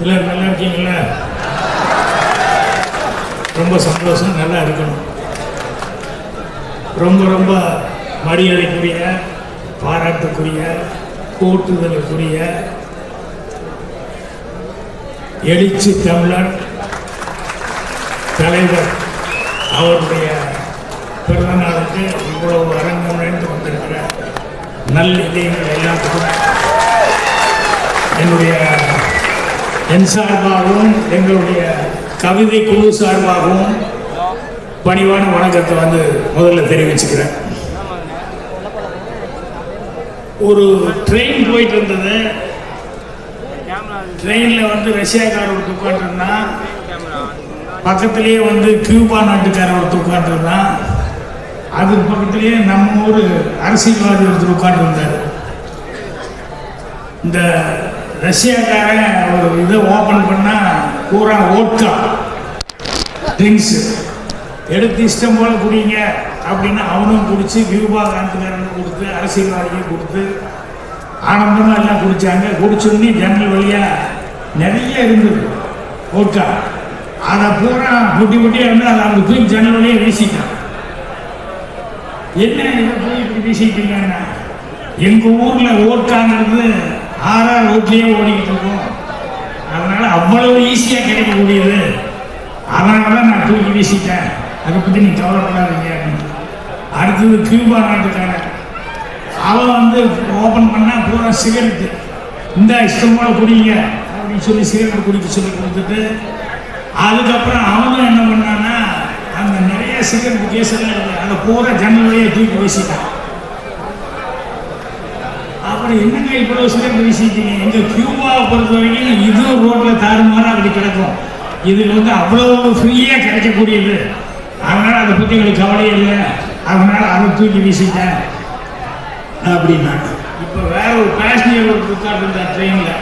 எல்லாரும் நல்லா இருக்கீங்களா ரொம்ப சந்தோஷம் நல்லா இருக்கணும். ரொம்ப ரொம்ப மரியாதைக்குரிய பாராட்டுக்குரிய கூட்டுதலுக்குரிய எழுச்சி தமிழர் தலைவர் அவருடைய பிறந்த நாளுக்கு இவ்வளவு அரங்கம் நிறைந்து கொண்டிருக்கிற நல் இதயங்கள் எல்லாத்துக்கும் என்னுடைய என் சார்பாகவும் எங்களுடைய கவிதை குழு சார்பாகவும் பணிவான வணக்கத்தை வந்து முதல்ல தெரிவிச்சுக்கிறேன். ஒரு ட்ரெயின் போயிட்டு இருந்தது. ட்ரெயினில் வந்து ரஷ்யாக்காரர் ஒருத்தர் உட்காந்துருந்தான் பக்கத்துலேயே வந்து கியூபா நாட்டுக்காரர் ஒருத்தர் உட்காந்துருந்தான் அதுக்கு பக்கத்திலேயே நம்ம ஊர் அரசியல்வாதி ஒருத்தர் உட்காந்து வந்தார் இந்த ரஷ்யாக்காரன் ஒரு இதை ஓப்பன் பண்ணால் பூரா ஓட்கா ட்ரிங்க்ஸு எடுத்து இஷ்டம் போல் குடிங்க அப்படின்னு அவனும் குடிச்சு வியூபா காந்துக்காரனும் கொடுத்து அரசியல்வாதியும் கொடுத்து ஆனந்தமாக எல்லாம் குடித்தாங்க குடிச்சோடனே ஜன்னல் வழியாக நிறைய இருந்தது ஓட்கா அதை பூரா குட்டி குட்டியாக இருந்தால் அதை அவங்க தூக்கி ஜன்னல் வழியாக வீசிட்டான். என்ன போய் இப்படி வீசிட்டீங்கன்னா எங்கள் ஊரில் ஓட்டாங்கிறது ஆறாறு ரோட்லேயே ஓடிக்கிட்டு இருக்கோம். அதனால அவ்வளவு ஈஸியாக கிடைக்கக்கூடியது. அதனால தான் நான் தூக்கி வீசிட்டேன். அதை பற்றி நீ கவலைப்படாதீங்க. அப்படின்னு. அடுத்தது கியூபா நாட்டுக்காரன். அவன் வந்து ஓப்பன் பண்ணால் பூரா சிகரெட்டு. இந்த இஷ்டம் போல குடிங்க. அப்படின்னு சொல்லி சிகரெட் குடிக்க சொல்லி கொடுத்துட்டு அதுக்கப்புறம் அவனும் என்ன பண்ணான்னா சிகரெட் இருக்குது அதை பூரா ஜன்னல் வழியாக தூக்கி வீசிட்டான் அப்புறம் என்னங்க இவ்வளவு சிறப்பு வீசிட்டீங்க எங்க கியூபாவை பொறுத்த வரைக்கும் இதுவும் ரோட்ல தாறுமாறா அப்படி கிடக்கும் இதுல வந்து அவ்வளவு ஃப்ரீயா கிடைக்கக்கூடியது அதனால அதை பத்தி எங்களுக்கு கவலையே இல்லை அதனால அதை தூக்கி வீசிட்டேன் அப்படின்னா இப்போ வேற ஒரு பேசஞ்சர் ஒரு உட்கார்ந்து இருந்தார் ட்ரெயினில்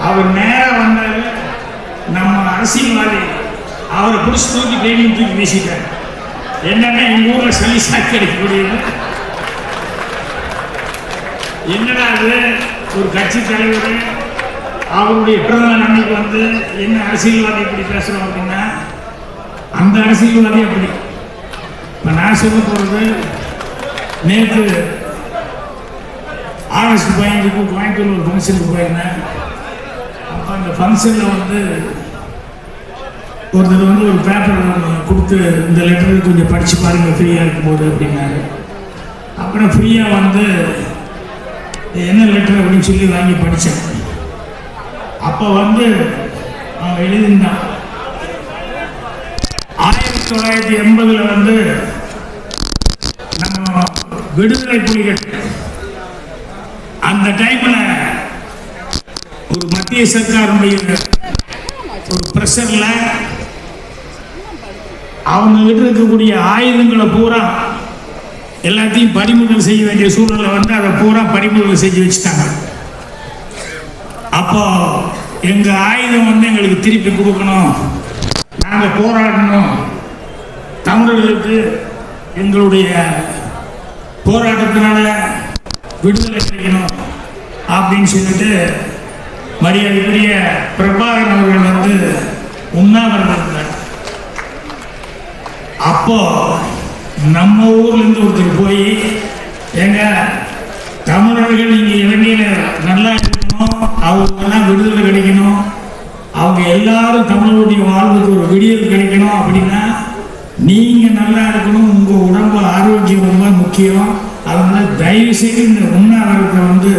அவர் நேராக வந்தாரு நம்ம அரசியல்வாதி அவரை பிடிச்சி தூக்கி ட்ரெயினில் தூக்கி வீசிட்டார் என்னன்னா எங்கள் ஊரில் சலிசா கிடைக்கக்கூடியது என்னடா அது ஒரு கட்சி தலைவர் அவருடைய பிறந்த அன்னைக்கு வந்து என்ன அரசியல்வாதி இப்படி பேசுறோம் அப்படின்னா? அந்த அரசியல்வாதி அப்படி. இப்போ நான் சொல்ல போகிறது நேற்று ஆகஸ்ட் பதினஞ்சுக்கு கோயம்புத்தூர் ஒரு ஃபங்க்ஷனுக்கு போயிருந்தேன். அப்போ அந்த ஃபங்க்ஷனில் வந்து ஒருத்தர் வந்து ஒரு பேப்பர் ஒன்று கொடுத்து இந்த லெட்டர் கொஞ்சம் படித்து பாருங்க ஃப்ரீயாக இருக்கும்போது அப்படின்னாரு. அப்புறம் ஃப்ரீயாக வந்து என்ன லெட்டர் அப்படின்னு சொல்லி வாங்கி படித்தேன் அப்போ வந்து அவன் எழுதியிருந்தான். ஆயிரத்தி தொள்ளாயிரத்தி எண்பதுல வந்து நம்ம விடுதலை புலிகள் அந்த டைம்ல ஒரு மத்திய சர்க்காருடைய ஒரு பிரஷர்ல அவங்ககிட்ட இருக்கக்கூடிய ஆயுதங்களை பூரா எல்லாத்தையும் பறிமுதல் செய்ய வேண்டிய சூழ்நிலை வந்து அதை பூரா பறிமுதல் செஞ்சு வச்சுட்டாங்க. அப்போ எங்கள் ஆயுதம் வந்து எங்களுக்கு திருப்பி கொடுக்கணும். நாங்கள் போராடணும். தமிழர்களுக்கு எங்களுடைய போராட்டத்தினால விடுதலை கிடைக்கணும் அப்படின்னு சொல்லிட்டு மரியாதைக்குரிய பிரபாகரன் அவர்கள் வந்து உண்ணாவிரதம் இருந்தார். அப்போ நம்ம ஊர்ல இருந்து ஒருத்தர் போய் ஏங்க தமிழர்கள் இங்க இலங்கையில நல்லா இருக்கணும் அவங்களுக்கெல்லாம் விடுதலை கிடைக்கணும் அவங்க எல்லாரும் தமிழருடைய வாழ்வுக்கு ஒரு விடியல் கிடைக்கணும் அப்படின்னா நீங்க நல்லா இருக்கணும் உங்க உடம்பு ஆரோக்கியம் ரொம்ப முக்கியம். அதனால தயவு செய்து இந்த உண்ணாவிரத்தை வந்து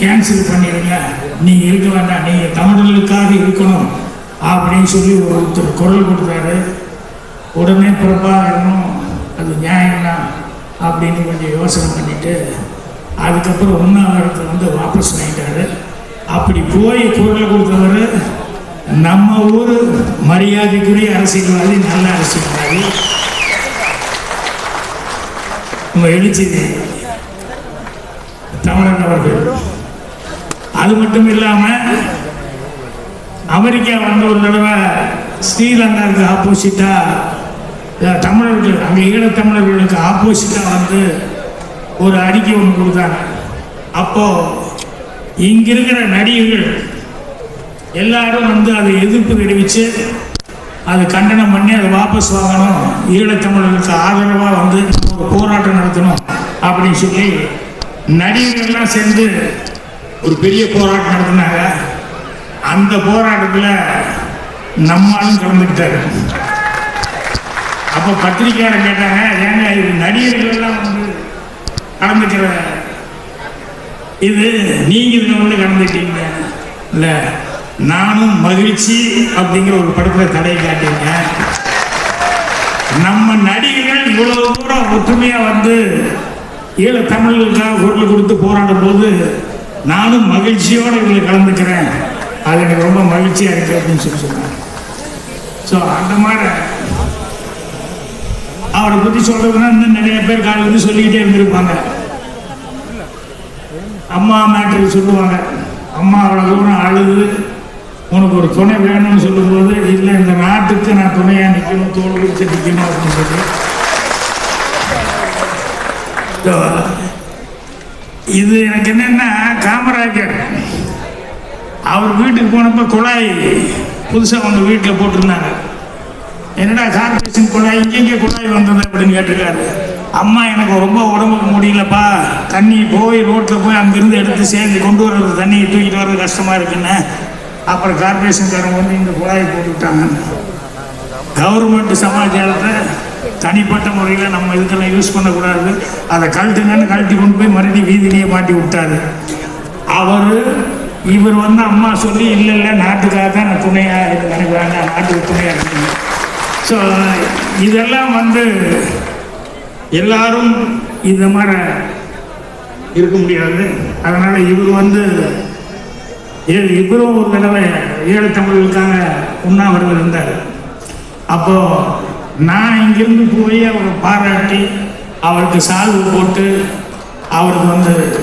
கேன்சல் பண்ணிடுங்க நீங்க இருக்க வேண்டாம் நீங்க தமிழர்களுக்காக இருக்கணும் அப்படின்னு சொல்லி ஒருத்தர் குரல் கொடுத்தாரு. உடனே பிரபாகரனும் அது நியாயம்னா அப்படின்னு கொஞ்சம் யோசனை பண்ணிட்டு அதுக்கப்புறம் உண்ணாவிரத்தை வந்து வாபஸ் வாங்கிட்டாரு. அப்படி போய் குரல் கொடுத்தவர் நம்ம ஊர் மரியாதைக்குரிய அரசியல்வாதி நல்ல அரசியல்வாதி. உங்கள் எழுச்சி தமிழன் அவர்கள். அது மட்டும் இல்லாமல் அமெரிக்கா வந்த ஒரு தடவை ஸ்ரீலங்காவுக்கு ஆப்போசிட்டாக தமிழர்கள் அங்கே ஈழத்தமிழர்களுக்கு ஆப்போசிட்டாக வந்து ஒரு அறிக்கை ஒன்று கொடுத்தாங்க. அப்போ இங்கே இருக்கிற நடிகர்கள் எல்லாரும் வந்து அதை எதிர்ப்பு தெரிவித்து அது கண்டனம் பண்ணி அதை வாபஸ் வாங்கணும். ஈழத்தமிழர்களுக்கு ஆதரவாக வந்து ஒரு போராட்டம் நடத்தணும் அப்படின்னு சொல்லி நடிகர்கள்லாம் சேர்ந்து ஒரு பெரிய போராட்டம் நடத்தினாங்க. அந்த போராட்டத்தில் நம்மளும் கலந்துக்கிட்டாரு அப்போ பத்திரிக்கையாளர் கேட்டாங்க ஏங்க இது நடிகர்கள்லாம் வந்து கலந்துக்கிற இது நீங்க இதில் ஒன்று கலந்துட்டீங்க இல்லை நானும் மகிழ்ச்சி அப்படிங்கிற ஒரு படத்தில் தடையை காட்டியிருக்கேன். நம்ம நடிகர்கள் இவ்வளவு தூரம் ஒற்றுமையாக வந்து ஈழ தமிழர்களுக்காக குரல் கொடுத்து போராடும் போது நானும் மகிழ்ச்சியோடு இதில் கலந்துக்கிறேன். அது எனக்கு ரொம்ப மகிழ்ச்சியாக இருக்குது அப்படின்னு சொல்லி சொன்னாங்க. ஸோ அந்த மாதிரி அவரை பத்தி சொல்றதுன்னா இன்னும் நிறைய பேர் காலை வந்து சொல்லிக்கிட்டே இருந்திருப்பாங்க. அம்மா மேட்ரு சொல்லுவாங்க. அம்மா அவ்வளோ தூரம் அழுது உனக்கு ஒரு துணை வேணும்னு சொல்லும்போது இல்லை இந்த நாட்டுக்கு நான் துணையாக நிற்கணும் தோல் பிடிச்சு நிற்கணும் அப்படின்னு சொல்லி. இது எனக்கு என்னன்னா காமராஜர் அவர் வீட்டுக்கு போனப்ப குழாய் புதுசாக அவங்க வீட்டில் போட்டிருந்தாங்க. என்னடா கார்பரேஷன் குழாய் இங்கே குழாய் வந்தது அப்படின்னு கேட்டிருக்காரு. அம்மா எனக்கு ரொம்ப உடம்புக்கு முடியலப்பா. தண்ணி போய் ரோட்டில் போய் அங்கிருந்து எடுத்து சேர்ந்து கொண்டு வர்றது தண்ணியை தூக்கிட்டு வர்றது கஷ்டமாக இருக்குன்னு. அப்புறம் கார்பரேஷன்காரங்க வந்து இந்த குழாயை போட்டு விட்டாங்க. கவர்மெண்ட் சமாச்சாரத்தை தனிப்பட்ட முறையில் நம்ம இதுக்கெல்லாம் யூஸ் பண்ணக்கூடாது. அதை கழட்டுங்கன்னு கழட்டி கொண்டு போய் மறுபடியும் வீதியிலேயே மாட்டி விட்டாரு. அவர் இவர் வந்து அம்மா சொல்லி இல்லை இல்லை நாட்டுக்காக தான் நான் துணையாக இருக்கு எனக்கு வேண்டாம் நாட்டுக்கு துணையாக இருக்குங்க ஸோ இதெல்லாம் வந்து எல்லாரும் இந்த மாதிரி இருக்க முடியாது. அதனால் இவர் வந்து ஏ- இவரும் ஒரு தடவை ஏழு தமிழர்களுக்காக உண்ணாவிரதம் இருந்தார். அப்போது நான் இங்கிருந்து போய் அவரை பாராட்டி அவருக்கு சால்வு போட்டு அவருக்கு வந்து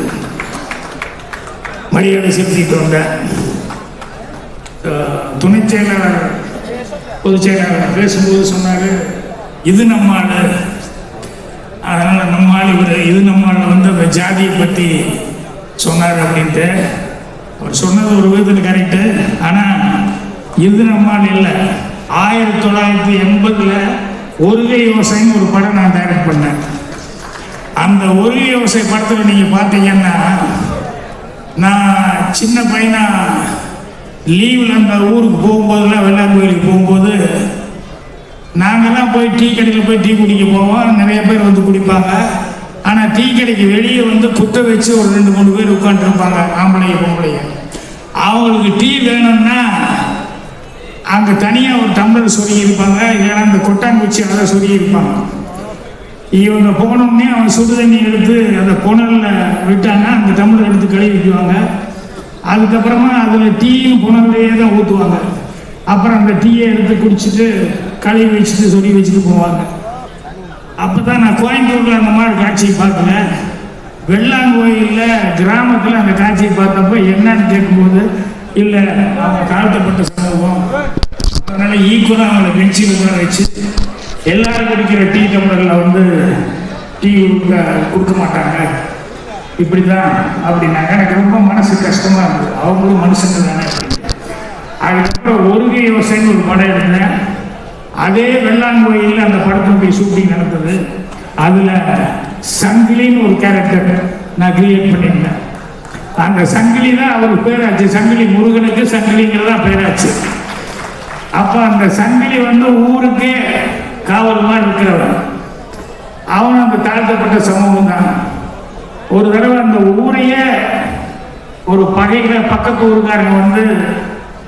மரியாதை செலுத்திட்டு வந்தேன். துணைச் செயலாளர் பொதுச் செயலாளர் பேசும்போது சொன்னார் இது நம்ம அதனால் நம்ம ஆள் இவர் இது நம்ம ஆள் வந்து அந்த ஜாதியை பற்றி சொன்னார் அப்படின்ட்டு. அவர் சொன்னது ஒரு விதத்தில் கரெக்டு ஆனால் இது நம்ம ஆள் இல்லை. ஆயிரத்தி தொள்ளாயிரத்தி எண்பதில் ஒருகை விவசாயம் ஒரு படம் நான் டைரக்ட் பண்ணேன். அந்த ஒருகை விவசாய படத்தில் நீங்கள் பார்த்தீங்கன்னா நான் சின்ன பையனாக லீவில் அந்த ஊருக்கு போகும்போதெல்லாம் வெள்ளார் கோயிலுக்கு போகும்போது நாங்கள்லாம் போய் டீ கடையில் போய் டீ குடிக்க போவோம். நிறைய பேர் வந்து குடிப்பாங்க. ஆனால் டீ கடைக்கு வெளியே வந்து குத்த வச்சு ஒரு ரெண்டு மூணு பேர் உட்காந்துருப்பாங்க ஆம்பளைங்க பொம்பளைங்க அவங்களுக்கு டீ வேணும்னா அங்கே தனியாக ஒரு டம்ளர் சொருகியிருப்பாங்க. ஏன்னா அந்த கொட்டாங்குச்சி அதை சொருகியிருப்பாங்க. இவங்க போனோடனே அவன் சுடு தண்ணி எடுத்து அந்த புனலில் விட்டாங்க அந்த டம்ளர் எடுத்து கழுவிக்குவாங்க அதுக்கப்புறமா அதில் டீயும் புனல்லையே தான் ஊற்றுவாங்க அப்புறம் அந்த டீயை எடுத்து குடிச்சிட்டு கழுவி வச்சுட்டு சொல்லி வச்சுட்டு போவாங்க. அப்போ தான் நான் கோயம்புத்தூரில் அந்த மாதிரி காட்சியை பார்க்கல வெள்ளாங்கோயிலில் கிராமத்தில் அந்த காட்சியை பார்த்தப்போ என்னன்னு கேட்கும்போது இல்லை அவங்க தாழ்த்தப்பட்ட சமூகம். அதனால் ஈக்குவலாக அவங்களை பெஞ்சில் உட்கார வச்சு எல்லாரும் குடிக்கிற டீ டம்ளரில் வந்து டீ கொடுக்க கொடுக்க மாட்டாங்க. இப்படி தான் அப்படின்னாங்க எனக்கு ரொம்ப மனசு கஷ்டமாக இருந்தது. அவங்களும் மனுஷங்க தானே அதுக்கப்புறம் ஒருகை யோசனை ஒரு படம் எடுத்தேன் அதே வெள்ளாங்கோயிலில் அந்த படத்தினுடைய ஷூட்டிங் நடந்தது. அதில் சங்கிலின்னு ஒரு கேரக்டர் நான் கிரியேட் பண்ணியிருந்தேன். அந்த சங்கிலி தான் அவருக்கு பேராச்சு. சங்கிலி முருகனுக்கு சங்கிலிங்கிறதா பேராச்சு. அப்போ அந்த சங்கிலி வந்து ஊருக்கே காவலமாக இருக்கிறவன். அவன் அந்த தாழ்த்தப்பட்ட சமூகம் தான் ஒரு தடவை அந்த ஊரையே ஒரு பகைகிற பக்கத்து ஊருக்காரங்க வந்து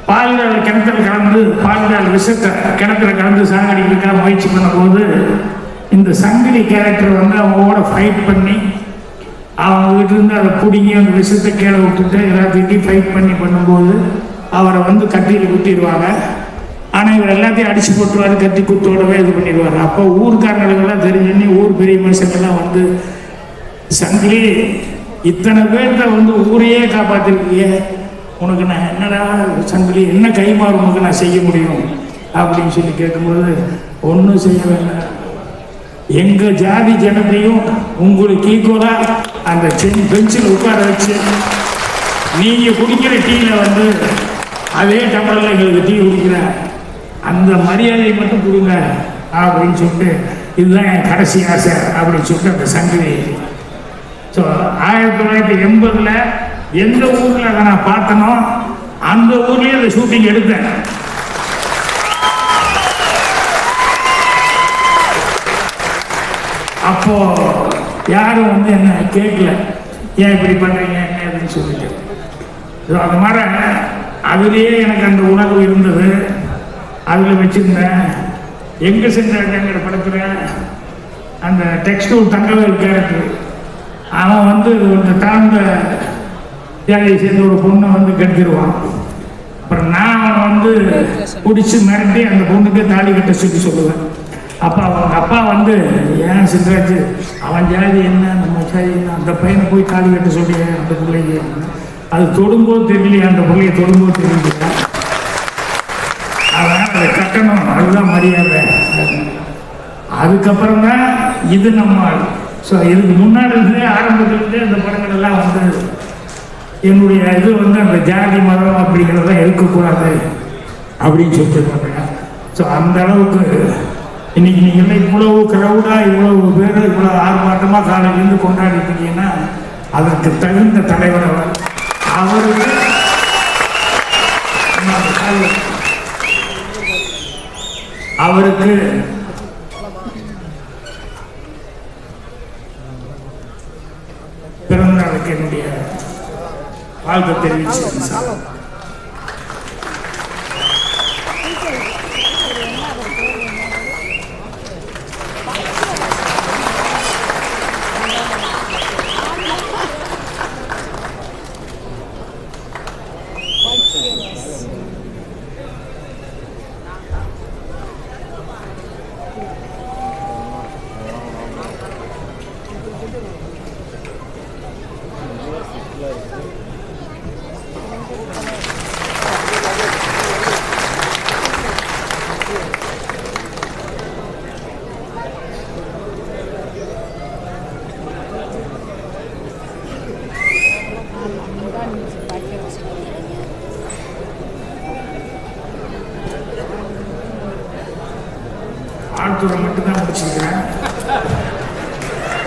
பால்கால் கிணத்துல கலந்து பால்கால் விஷத்தை கிணத்துல கலந்து சாகடிக்கிறதுக்காக முயற்சி பண்ணும்போது இந்த சங்கிலி கேரக்டர் வந்து அவங்களோட ஃபைட் பண்ணி அவங்க வீட்டிலேருந்து அதை பிடிங்கி அந்த விஷத்தை கீழே விட்டுட்டு எல்லாத்தையும் ஃபைட் பண்ணி பண்ணும்போது அவரை வந்து கட்டியில் குத்திடுவாங்க. ஆனால் இவர் எல்லாத்தையும் அடிச்சு போட்டுருவாரு கத்தி குத்தோடவே இது பண்ணிடுவார். அப்போ ஊர்க்காரங்களுக்கெல்லாம் தெரிஞ்சுன்னு ஊர் பெரிய மனுஷங்கள்லாம் வந்து சங்கிலி இத்தனை பேர்த்த வந்து ஊரையே காப்பாத்திருக்கியே உனக்கு நான் என்னடா சங்கிலி என்ன கைமாறு உனக்கு நான் செய்ய முடியும்? அப்படின்னு சொல்லி கேட்கும்போது ஒன்றும் செய்ய வேண்டாம். எங்கள் ஜாதி ஜனத்தையும் உங்களுக்கு ஈக்குவலாக அந்த சென் பெஞ்சில் உட்கார வச்சு நீங்கள் குடிக்கிற டீயில் வந்து அதே டம்ளரில் எங்களுக்கு டீ குடிக்கிற அந்த மரியாதையை மட்டும் கொடுங்க அப்படின்னு சொல்லிட்டு இதுதான் என் கடைசி ஆசை அப்படின்னு சொல்லிட்டு அந்த சங்கிலி ஸோ ஆயிரத்தி தொள்ளாயிரத்தி எண்பதில் எந்த ஊரில் அதை நான் பார்த்தனோ அந்த ஊர்லேயே அந்த ஷூட்டிங் எடுத்தேன். அப்போ யாரும் வந்து என்ன கேட்கல ஏன் இப்படி பண்றீங்க? என்ன அப்படின்னு சொல்லிட்டு. ஸோ அது மாதிரி அதுலேயே எனக்கு அந்த உணர்வு இருந்தது. அதில் வச்சிருந்தேன். எங்கே சென்ற படத்தில் அந்த டெக்ஸ்டூல் தங்கவேல் கேரக்டர் அவன் வந்து ஒரு தாழ்ந்த வேலையை சேர்ந்த ஒரு பொண்ணை வந்து கெடுத்துருவான். அப்புறம் நான் அவனை வந்து பிடிச்சி மிரட்டி அந்த பொண்ணுக்கு தாலி கட்ட சொல்லி சொல்லுவேன். அப்போ அவங்க அப்பா வந்து ஏன் சிந்தராஜ் அவன் ஜாதி என்ன? நம்ம ஜாதி என்ன? அந்த பையனை போய் தாலி கட்ட சொல்லி அந்த பிள்ளைக்கு? அது தொடும்போது தெரியலையா அந்த பிள்ளைய தொடும்போது தெரியலையா. அதனால் அதை கட்டணும். அதுதான் மரியாதை. அதுக்கப்புறம் தான் இது நம்ம ஸோ இதுக்கு முன்னாடி இருந்தே ஆரம்பத்திலிருந்தே அந்த படங்கள் எல்லாம் வந்து என்னுடைய இது வந்து அந்த ஜாதி மதம் அப்படிங்கிறதெல்லாம் இருக்கக்கூடாது அப்படின்னு சொல்லிட்டு ஸோ அந்த அளவுக்கு இன்னைக்கு நீங்கள் இவ்வளவு க்ரௌடாக இவ்வளவு பேர் இவ்வளோ ஆர்ப்பாட்டமாக காலையிலேருந்து கொண்டாடிட்டு இருக்கீங்கன்னா அதற்கு தகுந்த தலைவர் அவர். அவருக்கு அவருக்கு பிறந்த என்னுடைய வாழ்த்து தெரிவிச்சு சார். ஆழ்த்துறை மட்டும்தான் முடிச்சிருக்கிறேன்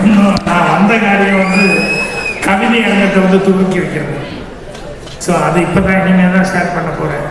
இன்னும் நான் வந்த காரியம் வந்து கவிதை அரங்கத்தை வந்து துவக்கி இருக்கிறது ஸோ அது இப்போ தான் இனிமேல் தான் ஸ்டார்ட் பண்ண போகிறேன்